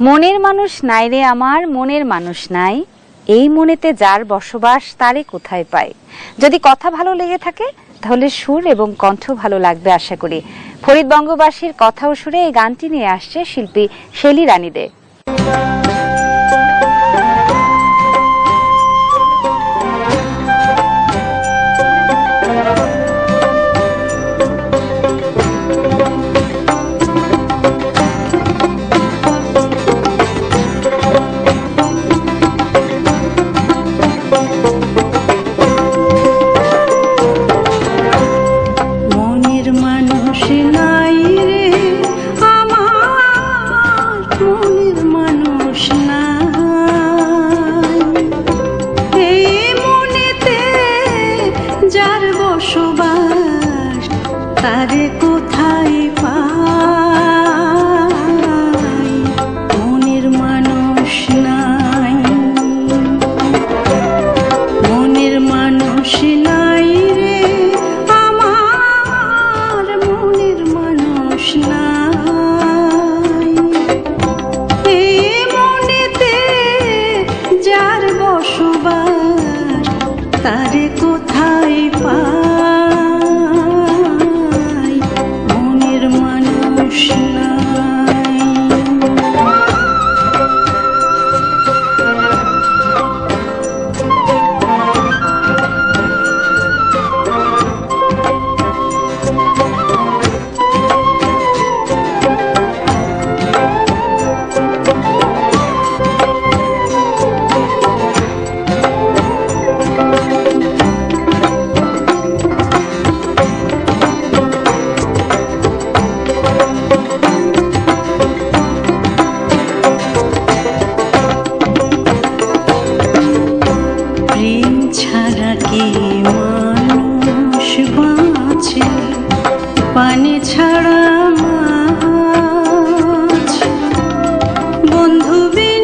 মনের মানুষ নাই রে আমার, মনের মানুষ নাই। এই মনেতে যার বসবাস, তারে কোথায় পায়? যদি কথা ভালো লেগে থাকে, তাহলে সুর এবং কণ্ঠ ভালো লাগবে আশা করি। ফরিদ বঙ্গবাসীর কথা ও সুরে এই গানটি নিয়ে আসছে শিল্পী শেলি রানী দে যার বসবাস তারে কোথায় পাই তারে কোথায় পাই কি মানুষ পানি ছাড়া মাছ। বন্ধু বিনে